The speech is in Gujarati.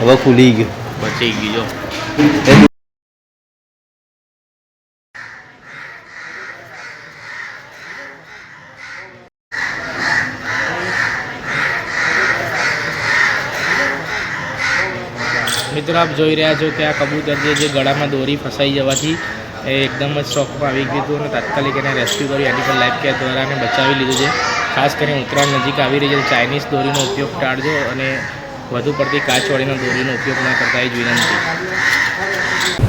હવે ખુલી ગયું. બચી ગયો મિત્રો આપ જોઈ રહ્યા છો કે આ કબૂતર જે ગળામાં દોરી ફસાઈ જવાથી એ એકદમ જ શોખમાં આવી ગયું હતું અને તાત્કાલિક એને રેસ્ક્યુ કરી એની પર લાઈફ કેર દ્વારા એને બચાવી લીધું છે. ખાસ કરીને ઉત્તરાયણ નજીક આવી રહી છે ચાઇનીઝ દોરીનો ઉપયોગ ટાળજો અને વધુ પડતી કાચવાળીના દોરીનો ઉપયોગ ન કરતા એ જ વિનંતી.